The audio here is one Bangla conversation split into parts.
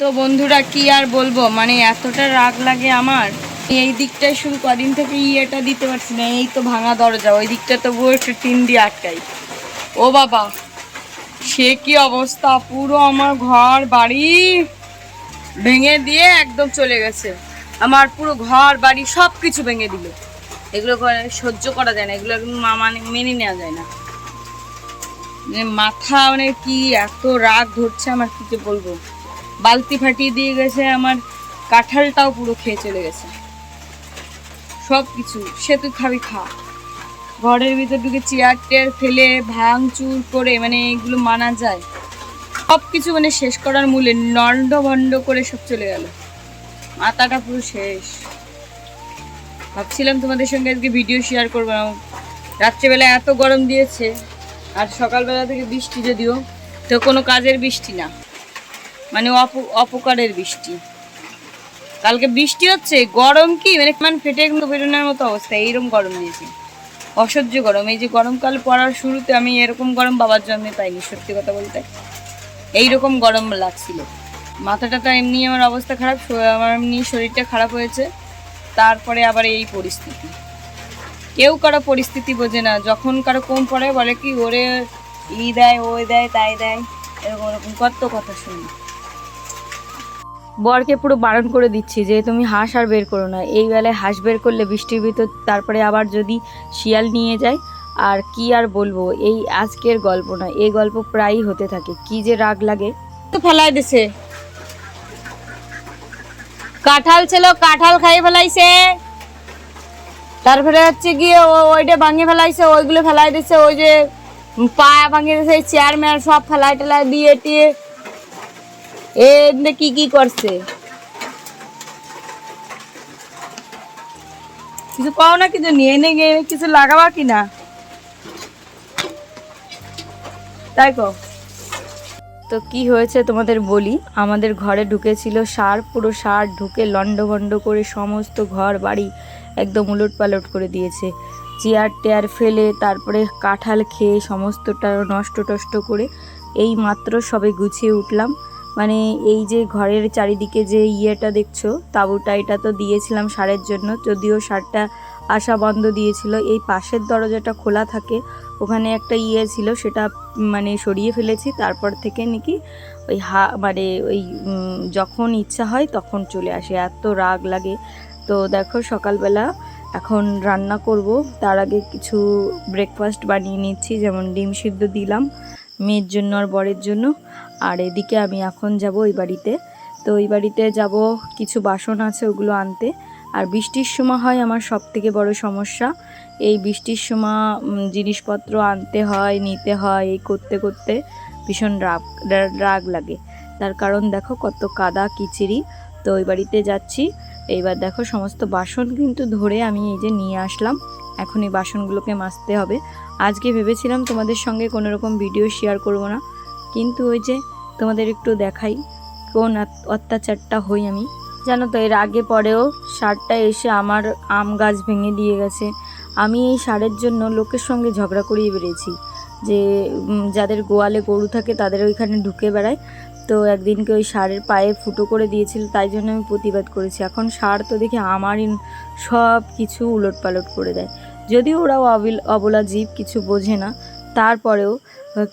তো বন্ধুরা, কি আর বলব? মানে এতটা রাগ লাগে আমার। এই দিকটায় শুধু কদিন থেকে ইয়েটা দিতে পারছি না, এই তো ভাঙা দরজা, ওই দিকটা তো পুরো একটু টিন দিয়ে আটকাই। ও বাবা, সে কি অবস্থা? পুরো আমার ঘর, বাড়ি ভেঙে দিয়ে একদম চলে গেছে। আমার পুরো ঘর, বাড়ি সব কিছু ভেঙে দিল। এগুলো সহ্য করা যায় না, এগুলো মানে মেনে নেওয়া যায় না। মানে মাথা মানে কি এত রাগ ধরছে আমার, কি বলব? বালতি ফাটিয়ে দিয়ে গেছে, আমার কাঁঠালটাও পুরো খেয়ে চলে গেছে। সব কিছু সে তুই খাবি, খা। ঘরের ভিতর ঢুকে চেয়ার টেয়ার ফেলে, ভাঙচুর করে মানে এগুলো মানা যায়। সব কিছু মানে শেষ করার মূলে নন্ড ভণ্ড করে সব চলে গেল। মাথাটা পুরো শেষ। ভাবছিলাম তোমাদের সঙ্গে আজকে ভিডিও শেয়ার করব না রাত্রেবেলা এত গরম দিয়েছে, আর সকালবেলা থেকে বৃষ্টি যদিও, তো কোনো কাজের বৃষ্টি না। মানে অপ, অপকারের বৃষ্টি। কালকে বৃষ্টি হচ্ছে, গরম কি? মানে মানে ফেটে কিন্তু বেরোনোর মতো অবস্থা, এইরকম গরম দিয়েছে। অসহ্য গরম, এই যে গরমকাল পড়ার শুরুতে আমি এরকম গরম বাবার জন্মে পাইনি, সত্যি কথা বলতে। এইরকম গরম লাগছিল। মাথাটা তো এমনি আমার অবস্থা খারাপ আমার এমনি শরীরটা খারাপ হয়েছে। তারপরে আবার এই পরিস্থিতি। কেউ কারও পরিস্থিতি বোঝে না, যখন কারও কম পড়ে বলে কি, ওরে, ই দেয় ওই দেয়, তাই দেয়, এরকম এরকম কত কথা শুনি। বরকে পুরো বারণ করে দিচ্ছি যে তুমি হাঁস আর বের করো না। এই বেলায় হাঁস বের করলে বৃষ্টির ভিতর, তারপরে আবার যদি শিয়াল নিয়ে যায়, আর কি আর বলব? এই আজকের গল্প না, এই গল্প প্রায়ই হতে থাকে। কি যে রাগ লাগে। তো ফেলাই দিছে। কাঁঠাল ছিল, কাঁঠাল খাই ফেলাইছে। তারপরে হচ্ছে গিয়ে ওইটা ভাঙে ফেলাইছে, ওইগুলো ফেলাই দিছে, ওই যে পায়া ভাঙে দিছে চেয়ার মেয়ার সব ফেলাই টেলাই দিয়ে টিয়ে এ কি কি করছে? কিছু পাও না, কিছু নিয়ে নে গিয়ে কিছু লাগাবা কি না? তাই কো তো কি হয়েছে তোমাদের বলি? আমাদের ঘরে ঢুকেছিল সার, পুরো সার ঢুকে লন্ডভন্ড করে সমস্ত ঘর বাড়ি একদম উলট পালট করে দিয়েছে। চেয়ার টেয়ার ফেলে, তারপরে কাঁঠাল খেয়ে সমস্তটা নষ্ট টষ্ট করে এই মাত্র সবে গুছিয়ে উঠলাম। মানে এই যে ঘরের চারিদিকে যে ইয়েটা দেখছ, তাঁবুটা এটা তো দিয়েছিলাম সারের জন্য, যদিও সারটা আসা বন্ধ দিয়েছিল। এই পাশের দরজাটা খোলা থাকে, ওখানে একটা ইয়ে ছিল, সেটা মানে সরিয়ে ফেলেছি, তারপর থেকে নাকি ওই হা মানে ওই যখন ইচ্ছা হয় তখন চলে আসে, এত রাগ লাগে। তো দেখো সকালবেলা এখন রান্না করব, তার আগে কিছু ব্রেকফাস্ট বানিয়ে নিচ্ছি, যেমন ডিম সিদ্ধ দিলাম, মেয়ের জন্য আর বরের জন্য। আর এদিকে আমি এখন যাব ওই বাড়িতে। তো ওই বাড়িতে যাব, কিছু বাসন আছে ওগুলো আনতে। আর বৃষ্টির সময় হয় আমার সব থেকে বড় সমস্যা। এই বৃষ্টির সময় জিনিসপত্র আনতে হয়, নিতে হয়, এই করতে করতে ভীষণ রাগ রাগ লাগে। তার কারণ দেখো কত কাদা কিচিরি। তো ওই বাড়িতে যাচ্ছি। এইবার দেখো সমস্ত বাসন কিন্তু ধরে আমি এই যে নিয়ে আসলাম। এখন এই বাসনগুলোকে মাজতে হবে। আজকে ভেবেছিলাম তোমাদের সঙ্গে কোনো রকম ভিডিও শেয়ার করব না। কিন্তু ওই যে তোমাদের একটু দেখাই কোন অত্যাচারটা হই আমি। জানো তো, এর আগে পরেও সারটা এসে আমার আম গাছ ভেঙে দিয়ে গেছে। আমি এই সারের জন্য লোকের সঙ্গে ঝগড়া করিয়ে বেরিয়েছি যে যাদের গোয়ালে গরু থাকে তাদের ওইখানে ঢুকে বেড়ায়। তো একদিনকে ওই সারের পায়ে ফুটো করে দিয়েছিল, তাই জন্য আমি প্রতিবাদ করেছি। এখন সার তো দেখি আমারই সব কিছু উলট পালট করে দেয়। যদিও ওরা অবিল অবলা জীব, কিছু বোঝে না। তারপরেও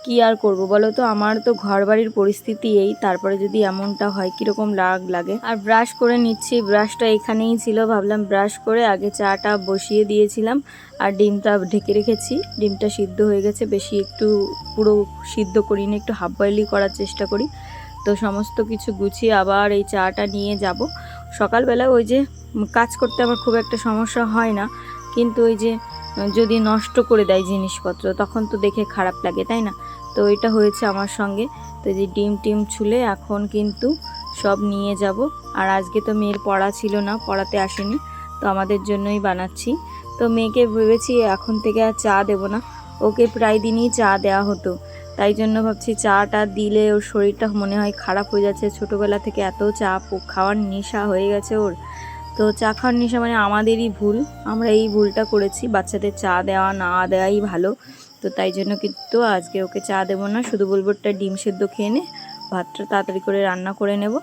কি আর করব বলো তো? আমার তো ঘর বাড়ির পরিস্থিতি এই, তারপরে যদি এমনটা হয়, কীরকম রাগ লাগে? আর ব্রাশ করে নিচ্ছি ব্রাশটা এখানেই ছিল, ভাবলাম ব্রাশ করে আগে চাটা বসিয়ে দিয়েছিলাম, আর ডিমটা ঢেকে রেখেছি। ডিমটা সিদ্ধ হয়ে গেছে, বেশি একটু পুরো সিদ্ধ করি না একটু হাফ বয়েলই করার চেষ্টা করি। তো সমস্ত কিছু গুছিয়ে আবার এই চাটা নিয়ে যাব। সকালবেলা ওই যে কাজ করতে আমার খুব একটা সমস্যা হয় না, কিন্তু ওই যে যদি নষ্ট করে দেয় জিনিসপত্র, তখন তো দেখে খারাপ লাগে, তাই না? তো এটা হয়েছে আমার সঙ্গে। তো যে ডিম টিম ছুলে এখন কিন্তু সব নিয়ে যাব। আর আজকে তো মেয়ের পড়া ছিল না, পড়াতে আসেনি। তো আমাদের জন্যই বানাচ্ছি। তো মেয়েকে ভেবেছি এখন থেকে আর চা দেবো না। ওকে প্রায় দিনই চা দেওয়া হতো। তাই জন্য ভাবছি চাটা দিলে ওর শরীরটা মনে হয় খারাপ হয়ে যাচ্ছে। ছোটোবেলা থেকে এত চা খাওয়ার নেশা হয়ে গেছে ওর। তো চা খাওয়ার নেশা মানে আমাদেরই ভুল। আমরা এই ভুলটা করেছি, বাচ্চাদের চা দেওয়া না দেওয়াই ভালো। তো তাই জন্য কিন্তু আজকে ওকে চা দেবো না, শুধু বলব একটা ডিম সেদ্ধ খেয়ে নে, ভাতটা তাড়াতাড়ি করে রান্না করে নেব।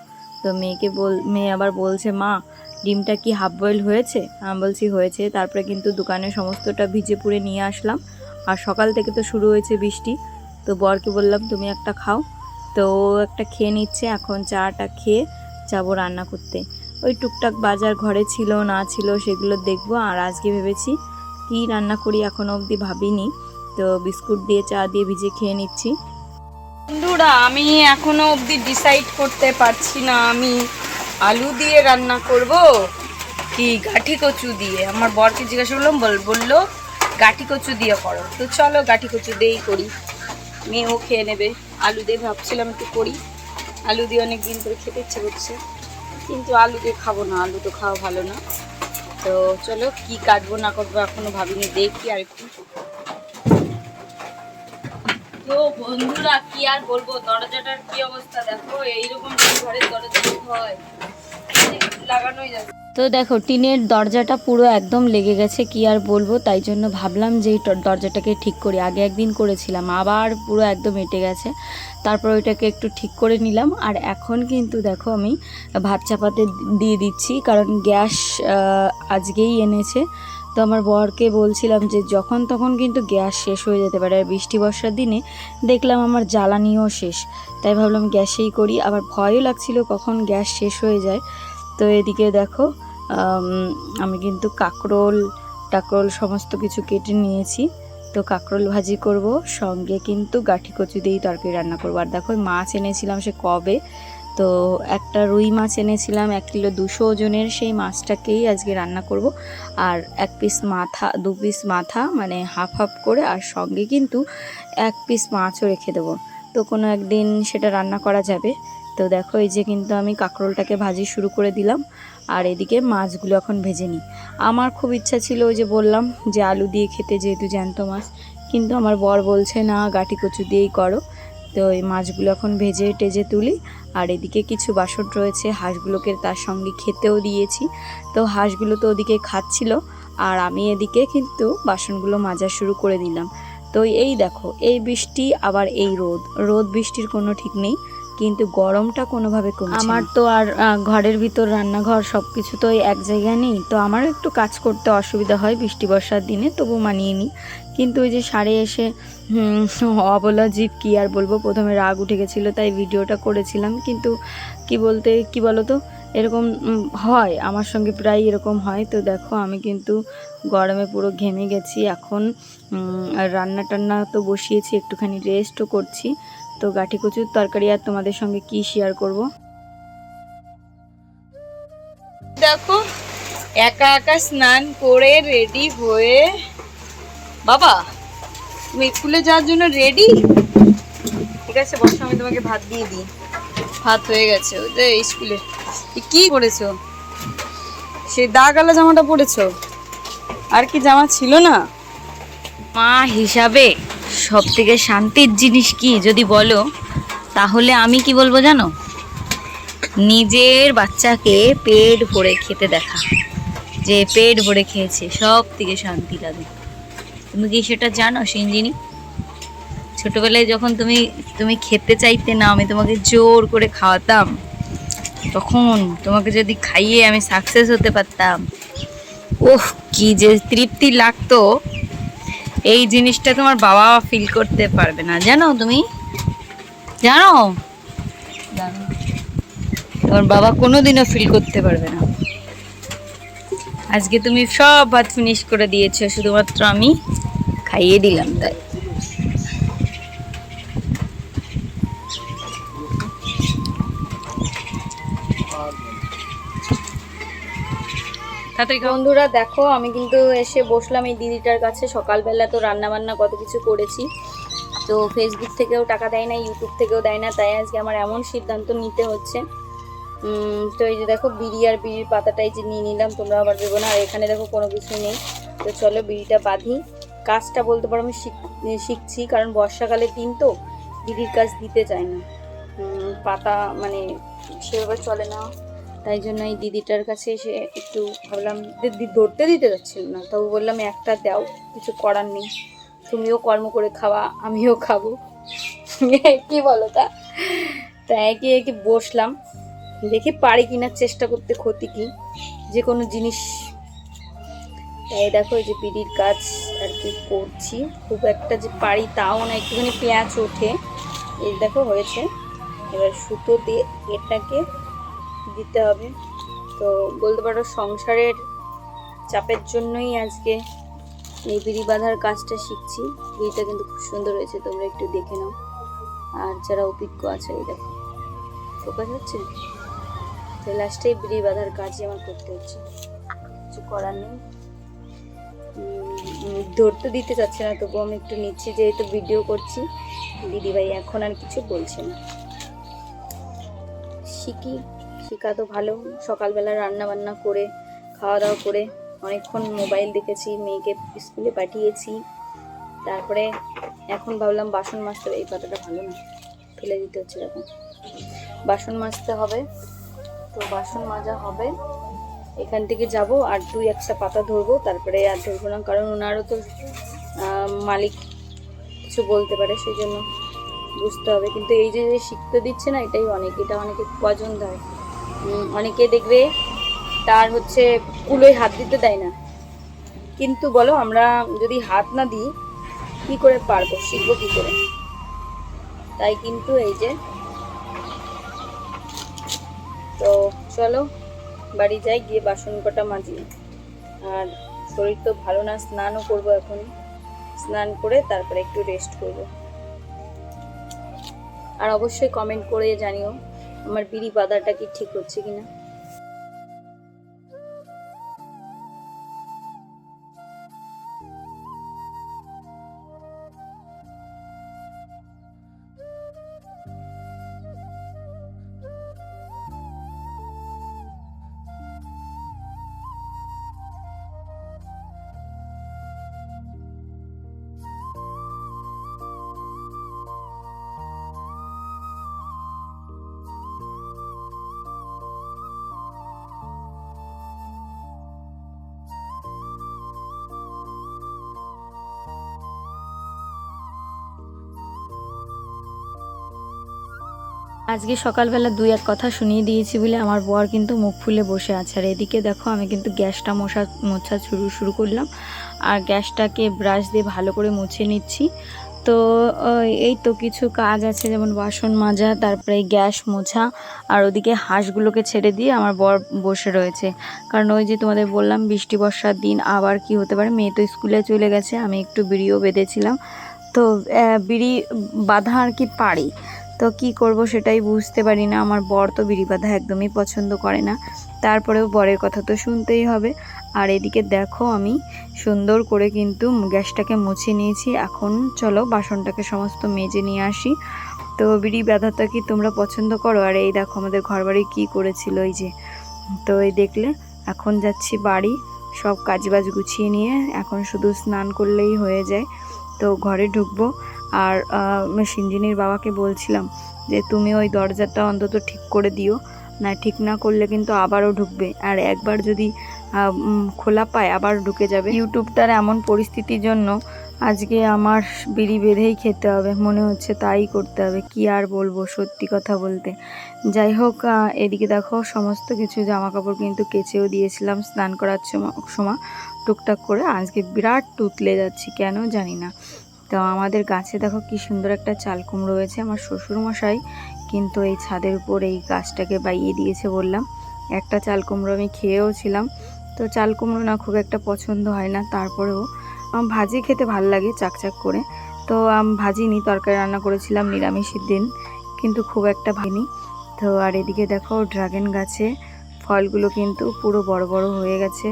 তো মেয়েকে বল, মেয়ে আবার বলছে, মা, ডিমটা কি হাফ বয়েল হয়েছে? আমি বলছি, হয়েছে। তারপরে কিন্তু দোকানে সমস্তটা ভিজে পুড়ে নিয়ে আসলাম। আর সকাল থেকে তো শুরু হয়েছে বৃষ্টি। তো বরকে বললাম, তুমি একটা খাও। তো ও একটা খেয়ে নিচ্ছে, এখন চাটা খেয়ে যাব রান্না করতে। ওই টুকটাক বাজার ঘরে ছিল, না ছিল সেগুলো দেখব। আর আজকে ভেবেছি কি রান্না করি এখনও অবধি ভাবিনি। তো বিস্কুট দিয়ে, চা দিয়ে ভিজে খেয়ে নিচ্ছি। বন্ধুরা, আমি এখনও অবধি ডিসাইড করতে পারছি না আমি আলু দিয়ে রান্না করব কি গাঠি কচু দিয়ে। আমার বরকে জিজ্ঞাসা করলাম, বল, বলল, গাঠি কচু দিয়ে করো। তো চলো গাঠি কচু দিয়েই করি। মেয়েও খেয়ে নেবে। আলু দিয়ে ভাবছিলাম একটু করি। আলু দিয়ে অনেক দিন করে খেতে ইচ্ছে করছে। কিন্তু আলু খাব না, আলু তো খাওয়া ভালো না। তো চলো, কি কাটবো না করব এখনও ভাবিনি, দেখি আর একটু তো বন্ধুরা, কি আর বলব, দরজাটার কি অবস্থা দেখো? এইরকম ঘরের দরজা হয়। লাগানোই যাচ্ছে। তো দেখো, টিনের দরজাটা পুরো একদম লেগে গেছে, কি আর বলব? তাই জন্য ভাবলাম যে দরজাটাকে ঠিক করি। আগে একদিন করেছিলাম, আবার পুরো একদম এঁটে গেছে। তারপর ওইটাকে একটু ঠিক করে নিলাম। আর এখন কিন্তু দেখো, আমি ভাত চাপাতে দিয়ে দিচ্ছি, কারণ গ্যাস আজকেই এনেছে। তো আমার বরকে বলছিলাম যে যখন তখন কিন্তু গ্যাস শেষ হয়ে যেতে পারে। আর বৃষ্টি বর্ষার দিনে দেখলাম আমার জ্বালানিও শেষ। তাই ভাবলাম গ্যাসেই করি। আবার ভয়ও লাগছিল কখন গ্যাস শেষ হয়ে যায়। তো এদিকে দেখো, আমি কিন্তু কাঁকরোল, টাকরোল সমস্ত কিছু কেটে নিয়েছি। তো কাঁকরোল ভাজি করব, সঙ্গে কিন্তু গাঠি কচু দিয়েই তরকারি রান্না করব। আর দেখো মাছ এনেছিলাম সে কবে? তো একটা রুই মাছ এনেছিলাম, এক কিলো দুশো ওজনের, সেই মাছটাকেই আজকে রান্না করব। আর এক পিস মাথা, দু পিস মাথা মানে হাফ হাফ করে, আর সঙ্গে কিন্তু এক পিস মাছও রেখে দেবো। তো কোনো একদিন সেটা রান্না করা যাবে। তো দেখো, এই যে কিন্তু আমি কাঁকরোলটাকে ভাজি শুরু করে দিলাম, আর এদিকে মাছগুলো এখন ভেজে নিই। আমার খুব ইচ্ছা ছিল ওই যে বললাম যে আলু দিয়ে খেতে যেহেতু জ্যান্ত মাছ, কিন্তু আমার বর বলছে, না, গাটি কচু দিয়েই করো। তো এই মাছগুলো এখন ভেজে টেজে তুলি, আর এদিকে কিছু বাসন রয়েছে, হাঁসগুলোকে তার সঙ্গে খেতেও দিয়েছি। তো হাঁসগুলো তো ওদিকে খাচ্ছিল, আর আমি এদিকে কিন্তু বাসনগুলো মাজা শুরু করে দিলাম। তো এই দেখো, এই বৃষ্টি, আবার এই রোদ। রোদ, বৃষ্টির কোনো ঠিক নেই। কিন্তু গরমটা কোনোভাবে কমছে আমার তো আর ঘরের ভিতর, রান্নাঘর সব কিছু তো এক জায়গায় নেই। তো আমারও একটু কাজ করতে অসুবিধা হয় বৃষ্টি বর্ষার দিনে তবু মানিয়ে নিই। কিন্তু ওই যে সারে এসে অবলা জীব কী আর বলব, প্রথমে রাগ উঠে গেছিল, তাই ভিডিওটা করেছিলাম। কিন্তু কি বলতে, কি বলো তো এরকম হয়, আমার সঙ্গে প্রায় এরকম হয়। তো দেখো, আমি কিন্তু গরমে পুরো ঘেমে গেছি। এখন রান্না টান্না তো বসিয়েছি, একটুখানি রেস্টও করছি। তো গাঠি কচুর তরকারি আর তোমাদের সঙ্গে কি শেয়ার করব? দেখো একা একা স্নান করে রেডি হয়ে বাবা তুমি স্কুলে যাওয়ার জন্য রেডি ঠিক আছে বসো আমি তোমাকে ভাত দিয়ে দিই। ভাত হয়ে গেছে ওই যে স্কুলে কি করেছ সেই দাগালা জামাটা পরেছো আর কি জামা ছিল না? মা হিসাবে সব থেকে শান্তির জিনিস কি যদি বলো, তাহলে আমি কি বলব জানো? নিজের বাচ্চাকে পেট ভরে খেতে দেখা। যে পেট ভরে খেয়েছে সব থেকে শান্তি লাগে। তুমি কি সেটা জানো সিঞ্জিনি ছোটবেলায় যখন তুমি তুমি খেতে চাইতে না, আমি তোমাকে জোর করে খাওয়াতাম, তখন তোমাকে যদি খাইয়ে আমি সাকসেস হতে পারতাম, ওহ, কি যে তৃপ্তি লাগতো। এই জিনিসটা তোমার বাবা ফিল করতে পারবে না। জানো তুমি? জানো। তোমার বাবা কোনোদিনও ফিল করতে পারবে না। আজকে তুমি সব ভাত ফিনিশ করে দিয়েছ, শুধুমাত্র আমি খাইয়ে দিলাম তাই। বন্ধুরা, দেখো, আমি কিন্তু এসে বসলাম এই দিদিটার কাছে। সকালবেলা তো রান্না বান্না কত কিছু করেছি। তো ফেসবুক থেকেও টাকা দেয় না ইউটিউব থেকেও দেয় না, তাই আজকে আমার এমন সিদ্ধান্ত নিতে হচ্ছে। তো এই যে দেখো, বিড়ি আর বিড়ির পাতাটাই যে নিয়ে নিলাম, তোমরা আবার দেবো না, আর এখানে দেখো কোনো কিছু নেই। তো চলো, বিড়িটা বাঁধি। কাজটা বলতে পারো আমি শিখ- শিখছি, কারণ বর্ষাকালের দিন তো বিড়ির কাজ দিতে চায় না। পাতা মানে সেভাবে চলে না। তাই জন্য এই দিদিটার কাছে এসে একটু ভাবলাম, দিদি ধরতে দিতে যাচ্ছিল না, তবু বললাম, একটা দাও, কিছু করার নেই। তুমিও কর্ম করে খাওয়া, আমিও খাব। কি বলো তা তাই একে একে বসলাম। দেখি পারি কিনার চেষ্টা করতে ক্ষতি কি? যে কোনো জিনিস। তাই দেখো যে বিড়ির কাজ আর কি করছি। খুব একটা যে পারি তাও না, একটুখানি পেঁয়াজ ওঠে। এই দেখো, হয়েছে। এবার সুতো দিয়ে এটাকে দিতে হবে। তো বলতে পারো সংসারের চাপের জন্যই আজকে এই বিড়ি বাঁধার কাজটা শিখছি। বিড়িটা কিন্তু খুব সুন্দর হয়েছে, তোমরা একটু দেখে নাও। আর যারা অভিজ্ঞ আছে, এই দেখো। ফোকাস হচ্ছে তো লাস্টে বিড়ি বাঁধার কাজই আমার করতে হচ্ছে। কিছু করার নেই। ধরতে দিতে চাচ্ছে না তবু আমি একটু নিচ্ছি, যেহেতু ভিডিও করছি। দিদিভাই এখন আর কিছু বলছে না। শিখি। শেখা তো ভালো। সকালবেলা রান্না বান্না করে খাওয়া দাওয়া করে অনেকক্ষণ মোবাইল দেখেছি, মেয়েকে স্কুলে পাঠিয়েছি। তারপরে এখন ভাবলাম বাসন মাজতে এই পাতাটা ভালো না, ফেলে দিতে হচ্ছে এরকম। বাসন মাজতে হবে। তো বাসন মাজা হবে। এখান থেকে যাব আর দুই একটা পাতা ধরবো, তারপরে আর ধরবো না। কারণ ওনারও তো মালিক কিছু বলতে পারে, সেই জন্য বুঝতে হবে। কিন্তু এই যে শিখতে দিচ্ছে না, এটাই অনেক। এটা অনেকে পছন্দ হয় অনেকে দেখবে তার হচ্ছে কুলোয় হাত দিতে দেয় না। কিন্তু বলো, আমরা যদি হাত না দিই, কি করে পারব? শিখব কি করে? তাই কিন্তু এই যে, তো চলো, বাড়ি যাই, গিয়ে বাসন কটা মাজি। আর শরীর তো ভালো না, স্নানও করব এখন স্নান করে তারপরে একটু রেস্ট করব। আর অবশ্যই কমেন্ট করে জানিও। আমার বিড়ি বাদাটা কি ঠিক হচ্ছে কিনা? আজকে সকালবেলা দুই এক কথা শুনিয়ে দিয়েছি বলে আমার বর কিন্তু মুখ ফুলে বসে আছে। আর এদিকে দেখো, আমি কিন্তু গ্যাসটা মশা, মোছা শুরু শুরু করলাম। আর গ্যাসটাকে ব্রাশ দিয়ে ভালো করে মুছে নিচ্ছি। তো এই তো কিছু কাজ আছে, যেমন বাসন মাজা, তারপরে গ্যাস মোছা, আর ওদিকে হাঁসগুলোকে ছেড়ে দিয়ে আমার বর বসে রয়েছে। কারণ ওই যে তোমাদের বললাম, বৃষ্টি, বর্ষার দিন আবার কি হতে পারে? মেয়ে তো স্কুলে চলে গেছে, আমি একটু বিড়িও বেঁধেছিলাম। তো বিড়ি বাঁধা আর কি পারি? তো কি করব সেটাই বুঝতে পারি না। আমার বর তো বিড়ি বাঁধা একদমই পছন্দ করে না। তারপরেও বরের কথা তো শুনতেই হবে। আর এদিকে দেখো আমি সুন্দর করে কিন্তু গ্যাসটাকে মুছে নিয়েছি। এখন চলো বাসনটাকে সমস্ত মেজে নিয়ে আসি। তো বিড়ি বাঁধাটা কি তোমরা পছন্দ করো? আর এই দেখো আমাদের ঘরবাড়ি কি করেছিল এই যে। তো এই দেখলে এখন যাচ্ছি বাড়ি। সব কাজবাজ গুছিয়ে নিয়ে এখন শুধু স্নান করলেই হয়ে যায়। তো ঘরে ঢুকবো। আর সিঞ্জিনীর বাবাকে বলছিলাম যে, তুমি ওই দরজাটা অন্তত ঠিক করে দিও। না, ঠিক না করলে কিন্তু আবারও ঢুকবে। আর একবার যদি খোলা পায়, আবার ঢুকে যাবে। ইউটিউবটার এমন পরিস্থিতির জন্য আজকে আমার বিড়ি বেঁধেই খেতে হবে। মনে হচ্ছে তাই করতে হবে। কি আর বলব সত্যি কথা বলতে। যাই হোক এদিকে দেখো, সমস্ত কিছু জামা কাপড় কিন্তু কেচেও দিয়েছিলাম স্নান করার সময় টুকটাক করে। আজকে বিরাট টুতলে যাচ্ছি, কেন জানি না। তো আমাদের গাছে দেখো কি সুন্দর একটা চাল কুমড়ো হয়েছে আমার শ্বশুর মশাই কিন্তু এই ছাদের উপর এই গাছটাকে বাইয়ে দিয়েছে বললাম। একটা চাল কুমড়ো আমি খেয়েও ছিলাম, তো চাল কুমড়ো না খুব একটা পছন্দ হয় না, তারপরেও আমার ভাজি খেতে ভালো লাগে চাকচাক করে। তো আমি ভাজিনি, তরকারি রান্না করেছিলাম নিরামিষের দিন, কিন্তু খুব একটা ভাইনি তো আর এদিকে দেখো ড্রাগন গাছে ফলগুলো কিন্তু পুরো বড় বড় হয়ে গেছে।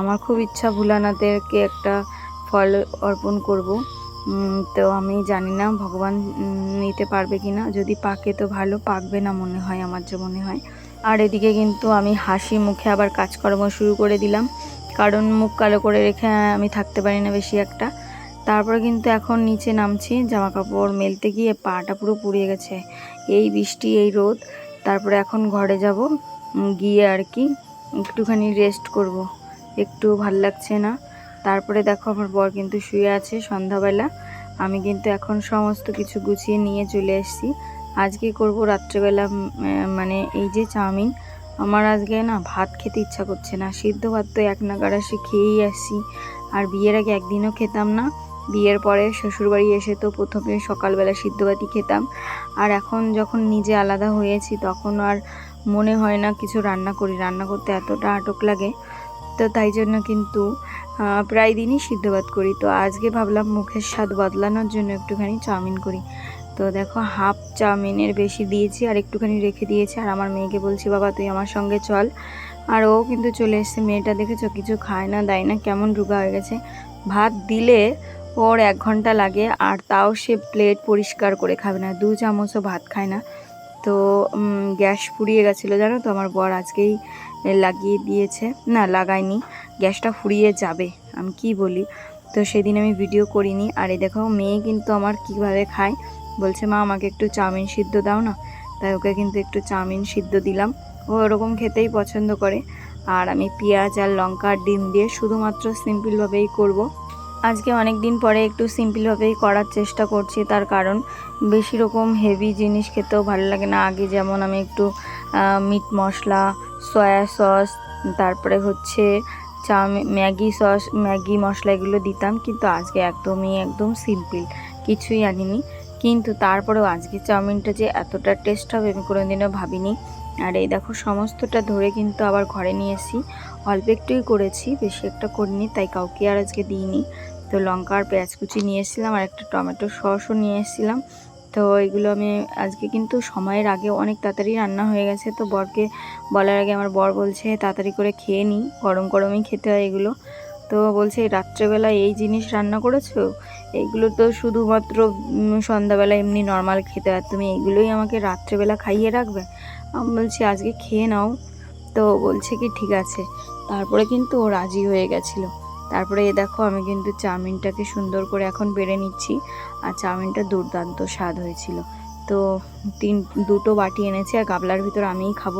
আমার খুব ইচ্ছা ভোলানাথেরকে একটা ফল অর্পণ করব। তো আমি জানি না ভগবান নিতে পারবে কি না। যদি পাকে তো ভালো, পাকবে না মনে হয় আমার যে মনে হয়। আর এদিকে কিন্তু আমি হাসি মুখে আবার কাজকর্ম শুরু করে দিলাম। কারণ মুখ কালো করে রেখে আমি থাকতে পারি না বেশি একটা। তারপরে কিন্তু এখন নিচে নামছি জামা কাপড় মেলতে গিয়ে পাটা পুরো পুড়িয়ে গেছে। এই বৃষ্টি, এই রোদ। তারপরে এখন ঘরে যাব গিয়ে আর কি একটুখানি রেস্ট করব। একটু ভালো লাগছে না। তারপরে দেখো আমার বর কিন্তু শুয়ে আছে সন্ধ্যাবেলা। আমি কিন্তু এখন সমস্ত কিছু গুছিয়ে নিয়ে চলে এসেছি আজকে করব রাত্রেবেলা মানে এই যে চাউমিন। আমার আজকে না ভাত খেতে ইচ্ছা করছে না। সিদ্ধ ভাত তো এক নাগাড়া সে খেয়েই আসছি। আর বিয়ের আগে একদিনও খেতাম না। বিয়ের পরে শ্বশুরবাড়ি এসে তো প্রথমে সকালবেলা সিদ্ধ ভাতই খেতাম। আর এখন যখন নিজে আলাদা হয়েছি, তখন আর মনে হয় না কিছু রান্না করি। রান্না করতে এতটা আটক লাগে। তো তাই জন্য কিন্তু প্রায় দিনই সিদ্ধ ভাত করি। তো আজকে ভাবলাম মুখের স্বাদ বদলানোর জন্য একটুখানি চাউমিন করি। তো দেখো, হাফ চাউমিনের বেশি দিয়েছি আর একটুখানি রেখে দিয়েছি। আর আমার মেয়েকে বলছি, বাবা, তুই আমার সঙ্গে চল। আর ও কিন্তু চলে এসছে। মেয়েটা দেখেছ, কিছু খায় না, দেয় না, কেমন রুগা হয়ে গেছে। ভাত দিলে ওর এক ঘণ্টা লাগে আর তাও সে প্লেট পরিষ্কার করে খাবে না, দু চামচও ভাত খায় না। তো গ্যাস পুড়িয়ে গেছিল, জানো তো, আমার বর আজকেই লাগিয়ে দিয়েছে। না, লাগায়নি। গ্যাসটা ফুরিয়ে যাবে, আমি কি বলি? তো সেদিন আমি ভিডিও করিনি। আর এই দেখো, মেয়ে কিন্তু আমার কীভাবে খায়? বলছে, মা, আমাকে একটু চাউমিন সিদ্ধ দাও না? তাই ওকে কিন্তু একটু চাউমিন সিদ্ধ দিলাম। ও ওরকম খেতেই পছন্দ করে। আর আমি পেঁয়াজ আর লঙ্কা আর ডিম দিয়ে শুধুমাত্র সিম্পলভাবেই করব। আজকে অনেক দিন পরে একটু সিম্পলভাবেই করার চেষ্টা করছি। তার কারণ, বেশি রকম হেভি জিনিস খেতেও ভালো লাগে না। আগে যেমন আমি একটু মিট মশলা সয়া সস তারপরে হচ্ছে চাউমিন ম্যাগি সস, ম্যাগি মশলা এগুলো দিতাম, কিন্তু আজকে একদমই, একদম সিম্পল কিছুই আনিনি। কিন্তু তারপরেও আজকে চাউমিনটা যে এতটা টেস্ট হবে, আমি কোনোদিনও ভাবিনি। আর এই দেখো, সমস্তটা ধরে কিন্তু আবার ঘরে নিয়ে এসি অল্প একটুই করেছি, বেশি একটা করিনি, তাই কাউকে আর আজকে দিইনি। তো লঙ্কা আর পেঁয়াজ কুচি নিয়ে এসেছিলাম, আর একটা টমেটো সসও নিয়ে এসেছিলাম। তো এগুলো আমি আজকে কিন্তু সময়ের আগে অনেক তাড়াতাড়ি রান্না হয়ে গেছে। তো বরকে বলার আগে আমার বর বলছে, তাড়াতাড়ি করে খেয়ে নিই গরম গরমই খেতে হয় এগুলো। তো বলছে "এই রাত্রেবেলা এই জিনিস রান্না করেছ? এইগুলো তো শুধুমাত্র সন্ধ্যাবেলা এমনি নর্মাল খেতে হয়। তুমি এগুলোই আমাকে রাত্রেবেলা খাইয়ে রাখবে? আমি বলছি, আজকে খেয়ে নাও। তো বলছে কি, ঠিক আছে। তারপরে কিন্তু ও রাজি হয়ে গেছিল। তারপরে এ দেখো আমি কিন্তু চাউমিনটাকে সুন্দর করে এখন বেড়ে নিচ্ছি। আর চাউমিনটা দুর্দান্ত স্বাদ হয়েছিল। তো তিন, দুটো বাটি এনেছি আর গাবলার ভিতর আমিই খাব।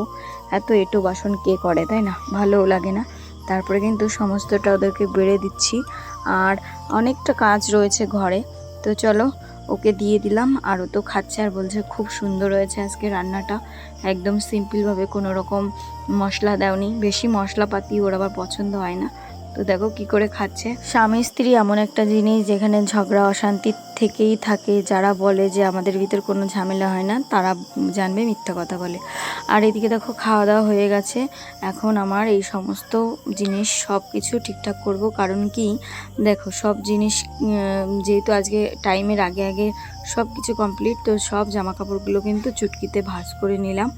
এত এটো বাসন কে করে, তাই না? ভালোও লাগে না। তারপরে কিন্তু সমস্তটা ওদেরকে বেড়ে দিচ্ছি। আর অনেকটা কাজ রয়েছে ঘরে। তো চলো, ওকে দিয়ে দিলাম। আর ও তো খাচ্ছে আর বলছে খুব সুন্দর হয়েছে আজকে রান্নাটা। একদম সিম্পলভাবে কোনো রকম মশলা দেওনি। বেশি মশলাপাতি ওর আবার পছন্দ হয় না। তো দেখো কি করে খাচ্ছে। স্বামী স্ত্রী এমন একটা জিনিস যেখানে ঝগড়া, অশান্তি থেকেই থাকে, যারা বলে যে আমাদের ভিতর কোনো ঝামেলা হয় না, তারা জানবে মিথ্যা কথা বলে। আর এদিকে দেখো খাওয়া দাওয়া হয়ে গেছে। এখন আমার এই সমস্ত জিনিস সব কিছু ঠিকঠাক করব, কারণ কি দেখো সব জিনিস যেহেতু আজকে টাইমের আগে আগে সব কিছু কমপ্লিট তো সব জামা কাপড়গুলো কিন্তু চুটকিতে ভাঁজ করে নিলাম।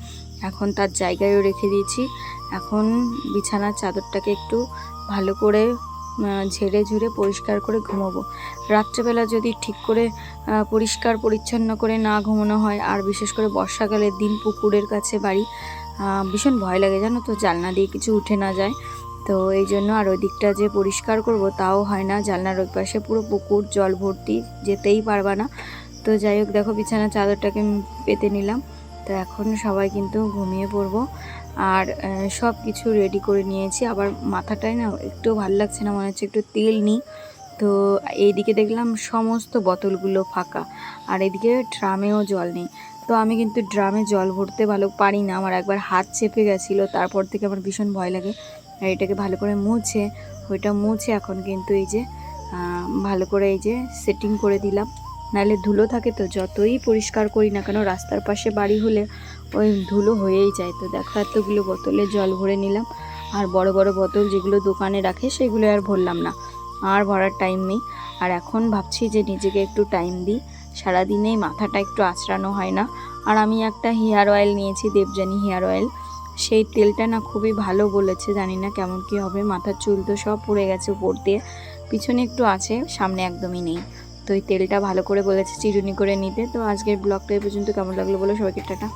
এখন তার জায়গায়ও রেখে দিয়েছি। এখন বিছানার চাদরটাকে একটু ভালো করে ঝেড়ে ঝুড়ে পরিষ্কার করে ঘুমোবো। রাত্রেবেলা যদি ঠিক করে পরিষ্কার পরিচ্ছন্ন করে না ঘুমানো হয়, আর বিশেষ করে বর্ষাকালের দিন পুকুরের কাছে বাড়ি ভীষণ ভয় লাগে জানো তো, জানলা দিয়ে কিছু উঠে না যায়। তো এই জন্য আর ওই দিকটা যে পরিষ্কার করব তাও হয় না, জানলার ওই পাশে পুরো পুকুর জল ভর্তি, যেতেই পারবা না। তো যাই হোক, দেখো বিছানার চাদরটাকে পেতে নিলাম। তো এখন সবাই কিন্তু ঘুমিয়ে পড়ব। আর সব কিছু রেডি করে নিয়েছি। আবার মাথাটায় না একটু ভালো লাগছে না, মনে হচ্ছে একটু তেল নিই। তো এইদিকে দেখলাম সমস্ত বোতলগুলো ফাঁকা। আর এদিকে ড্রামেও জল নেই। তো আমি কিন্তু ড্রামে জল ভরতে ভালো পারি না। আমার একবার হাত চেপে গেছিল, তারপর থেকে আমার ভীষণ ভয় লাগে। আর এটাকে ভালো করে মুছে, ওইটা মুছে এখন কিন্তু এই যে ভালো করে এই যে সেটিং করে দিলাম। নাহলে ধুলো থাকে তো, যতই পরিষ্কার করি না কেন, রাস্তার পাশে বাড়ি হলে ওই ধুলো হয়েই যায় তো দেখো এতগুলো বোতলে জল ভরে নিলাম। আর বড় বড় বোতল যেগুলো দোকানে রাখে সেগুলো আর ভরলাম না। আর ভরার টাইম নেই। আর এখন ভাবছি যে নিজেকে একটু টাইম দিই। সারাদিনেই মাথাটা একটু আঁচড়ানো হয় না। আর আমি একটা হেয়ার অয়েল নিয়েছি, দেবযানী হেয়ার অয়েল সেই তেলটা না খুবই ভালো বলেছে, জানি না কেমন কি হবে। মাথার চুল তো সব পড়ে গেছে উপর দিয়ে। পিছনে একটু আছে, সামনে একদমই নেই। তো এই তেলটা ভালো করে বলেছে, চিরুনি করে নিতে। তো আজকের ব্লগটা এই পর্যন্ত। কেমন লাগল বলো সবাইকে, টাটা।